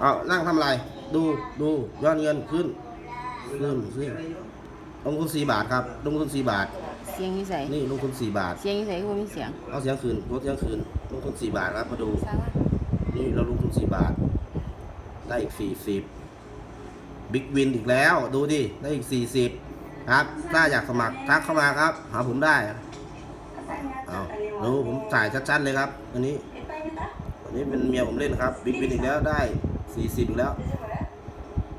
เอานั่งทำอะไรดูดูยอดเงินขึ้นขึ้นขึ้นลงทุนสี่บาทครับลงทุนสี่บาท เสียงอยู่ใส่นี่ลงทุนสี่บาท เสียงอยู่ใส่คือบ่มีเสียงเอาเสียงคืนลดเสียงคืนลงทุนสี่บาทครับมาดูทราบว่านี่เราลงทุนสี่บาท ได้อีกสี่สิบบิ๊กวินอีกแล้ว ดูดิได้อีกสี่สิบครับ ถ้าอยากสมัครทักเข้ามาครับ หาผมได้เอาดูผมจ่ายชัดๆเลยครับ อันนี้ อันนี้เป็นเมียผมเล่นครับ บิ๊กวินอีกแล้วได้ สี่สิบอีกแล้ว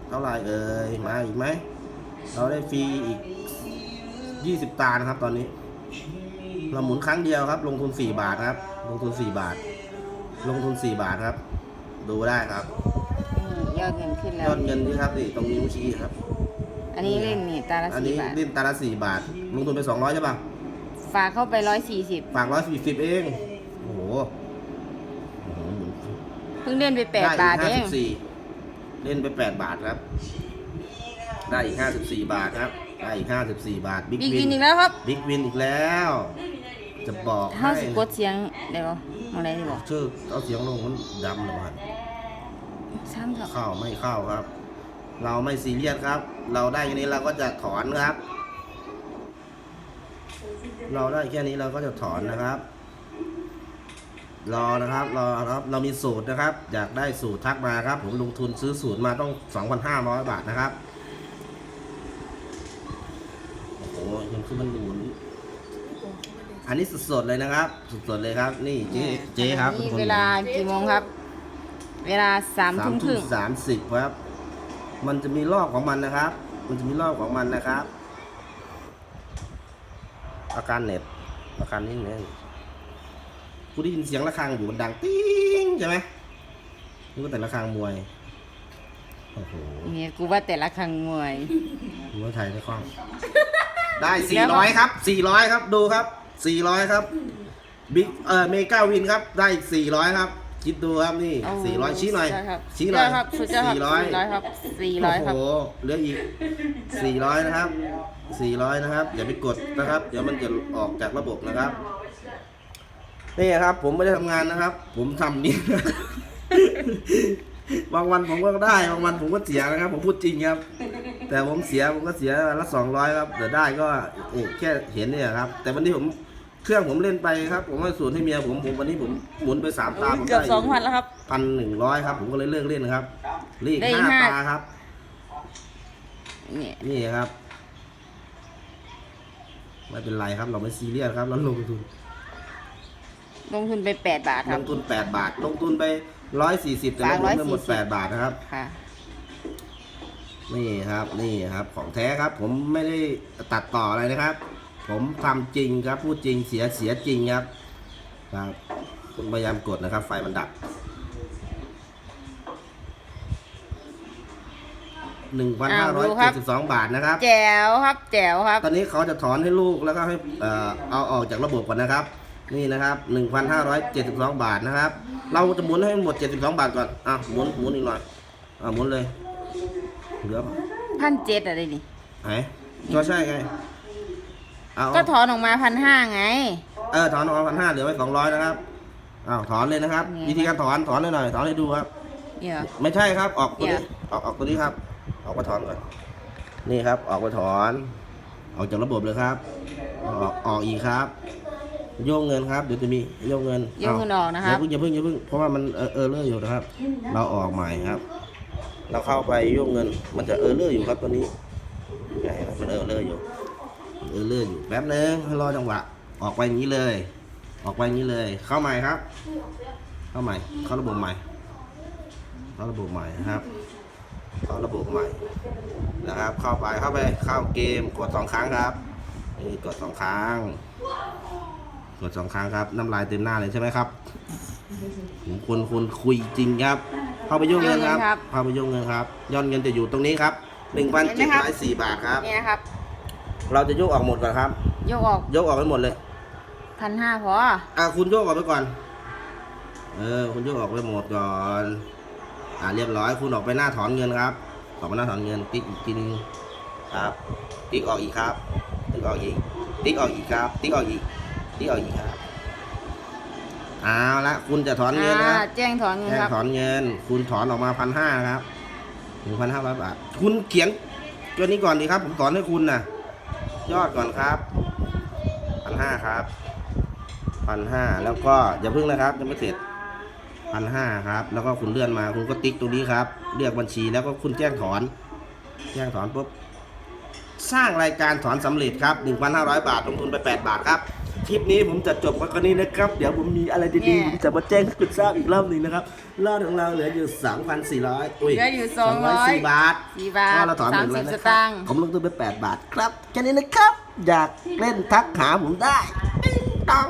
เท่าไหร่เอ่ยมาอีกไหม เราได้ฟรีอีกยี่สิบตานะครับตอนนี้ เราหมุนครั้งเดียวครับ ลงทุนสี่บาทครับ ลงทุนสี่บาท ลงทุนสี่บาทครับ ดูได้ครับนี่ยอดเงินขึ้นแล้ยวอดเงินนี่ครับนี่ตรงนิ้วชี้ครับ อันนี้เล่นนี่ตาละอันสี่นี้บาทเล่นตาละสี่บาท ลงทุนไปสองร้อยใช่ป่ะฝากเข้าไปร้อยสี่สิบฝากร้อยสี่สิบเองโอ้โหโอ้โหหมุนเพิ่งเล่นไปแปดได้บาทอีกเอห้างสิบสี่เล่นไปแปดบาทครับ ได้อีกห้าสิบสี่บาทครับได้อีกห้าสิบสี่บาทบิ๊กบิ๊กวิวินนอีกแล้วครับบิ๊กวินอีกแล้ว จะบอกเฮาให้สิกดเสียงได้บ่อะไรนี่บ่ชื่อเอาเสียงลงมันดำหน่อยซ้ำเถอะเข้าไม่เข้าครับ เราไม่ซีเรียสครับ เราได้แค่นี้เราก็จะถอนครับ เราได้แค่นี้เราก็จะถอนนะครับ รอนะครับรอครับเรามีสูตรนะครับ อยากได้สูตรทักมาครับ ผมลงทุนซื้อสูตรมาต้อง 2,500 บาทนะครับ โอ้โหยังคือมันหมุนอันนี้สดๆเลยนะครับ สดๆเลยครับ นี่เจ๊เจ๊ครับนี่ป็นนเวลากี่โมงครับ เวลาสามสาทุ่มมคทุ่รึ่มงสามสิบครับ มันจะมีรอบของมันนะครับ มันจะมีรอบของมันนะครับ อาการเน็ตอาการนี้เนี่ย กูได้ยินเสียงะระฆังอยู่มันดังติ้งใช่ไหมนี่ก็แต่ระฆังมวยโอ้โหนี่กูว่าแต่ละครั้งมวยดูว่าไทยได้คล่องได้สี่ร้อยครับสี่ร้อยครับดูครับสี่ร้อยครับบิ๊กเอ่อเมกาวินครับได้อีกสี่ร้อยครับ คิดดูครับนี่โอ้สี่ร้อยชี้หน่อยสุดยดครับชี้หน่อยสุดครับสุดยอดสี่ร้อยครับสี่ร้อยครับโอ้โหเหลืออีก400นะครับ400นะครับ อย่าไปกดนะครับ เดี๋ยวมันจะออกจากระบบนะครับ นี่ครับ ผมไม่ได้ทำงานนะครับ ผมทำนี่บางวันผมก็ได้บางวันผมก็เสียนะครับ ผมพูดจริงครับ แต่ผมเสียผมก็เสียละสองร้อยครับแต่ได้ก็เอ่อแค่เห็นเนี่ยครับ แต่วันนี้ผมเครื่องผมเล่นไปครับ ผมให้สูตรให้เมียผมผมวันนี้ผมหมุนไปสามตาผมเกือบได้สองพันแล้วครับพันหนึ่งร้อยครับ ผมก็เลยเลิกเล่นนะครับรีกได้อีกห้าห้าตาครับนี่นี่ครับไม่เป็นไรครับ เราไม่ซีเรียสครับเราลงทุน ลงทุนไปแปดบาทคลรับ งทุนแปดบาท ลงทุนไปร้อยสี่สิบแต่ลงทุนไปหมด140แปดบาทนะครับ ค่ะ นี่ครับนี่ครับของแท้ครับ ผมไม่ได้ตัดต่ออะไรนะครับ ผมทำจริงครับพูดจริงเสียเสียจริงครับครับคุณพยายามกดนะครับ ไฟมันดับหนึ่งพันห้าร้อยเจ็ดสิบสองบาทนะครับ แจ๋วครับ แจ๋วครับ ตอนนี้เขาจะถอนให้ลูกแล้วก็ให้เอ่อเอาออกจากระบบก่อนนะครับ นี่นะครับ 1,572 บาทนะครับ เราจะหมุนให้หมด 72 บาทก่อน อะ หมุน หมุนอีกหน่อย อะ หมุนเลย เหลือพันเจ็ดอะไรนี่ไหนก็ใช่ไงเอาก็ถอนออกมาพันห้าไง เออ ถอนออกพันห้าเหลือไว้200นะครับ อ้าว ถอนเลยนะครับไงวิธีการถอน ถอนเลยหน่อย ถอนให้ดูครับเนี่ยเหรอไม่ใช่ครับ ออกตัวเนี่นี้ยออกออกตัวนี้ครับ ออกมาถอนก่อน นี่ครับ ออกมาถอน ออกจากระบบเลยครับ ออกออกอีกครับ โยกเงินครับเดี๋ยวจะมีโยกเงินยกเงินออกนะครับอย่าเพิ่งอย่าเพิ่งอย่าเพิ่งเพราะว่ามันเออเออเลอร์อยู่นะครับ เราออกใหม่ครับ เราเข้าไปโยกเงิน มันจะเออเลอร์อยู่ครับตัวนี้ใช่ครับมันเออเลอร์อยู่ เออเลอร์อยู่แป๊บนึงให้รอจังหวะ ออกไปอย่างนี้เลย ออกไปอย่างนี้เลย เข้าใหม่ครับ เข้าใหม่ เข้าระบบใหม่ เข้าระบบใหม่นะครับ เข้าระบบใหม่ นะครับ เข้าไปเข้าไปเข้าเกมกดสองครั้งครับนี่กดสองครั้ง กดสองครั้งครับ น้ำลายเต็มหน้าเลยใช่ไหมครับผมคนคนคุยจริงครับเข้าไปโยกเงินครับโยกเงินครับเข้าไปโยกเงินครับยอดเงินจะอยู่ตรงนี้ครับหนึ่งพันเห็เจ็ดนไหมครัร้อยสี่บาทครับนี่นะครับ เราจะโยกออกหมดก่อนครับยกออกยกออกให้หมดเลยพันห้าพออะคุณโยกออกไปก่อน เออ คุณโยกออกไปหมดก่อน อ่าเรียบร้อยคุณออกไปหน้าถอนเงินครับออกไปหน้าถอนเงินติ๊กอีกทีนึงครับ ติ๊กออกอีกครับ ติ๊กออกอีก ติ๊กออกอีกครับ ติ๊กออกอีก ติ๊กออกอีกครับเอาละคุณจะถอนเงินนะครับอ่าแจ้งถอนเงินแจ้งครับถอนเงิน คุณถอนออกมาพันห้าครับหนึ่งพันห้าร้อยบาท คุณเขียนตัวนี้ก่อนดีครับ ผมถอนให้คุณนะยอดก่อนครับพันห้าครับพันห้าแล้วก็อย่าพึ่งนะครับยังไม่เสร็จพันห้าครับ แล้วก็คุณเลื่อนมาคุณก็ติ๊กตรงนี้ครับ เลือกบัญชีแล้วก็คุณแจ้งถอน แจ้งถอนปุ๊บสร้างรายการถอนสำเร็จครับ 1,500 บาทลงทุนไป 8 บาทครับ คลิปนี้ผมจะจบไว้กันนี้นะครับ เดี๋ยวผมมีอะไรดีเนี่ยๆผมจะมาแจ้งให้คุณทราบอีกรอบหนึ่งนะครับรอบของเราเหลืออยู่2,400อุ้ยเหลืออยู่204บาทสี่บาทก็เราถอนสามหมดสิแล้วบนะสครัตาบงค์ผมลงทุนไป 8 บาทครับแค่นี้นะครับ อยากเล่นทักหาผมได้ติ๊งตอง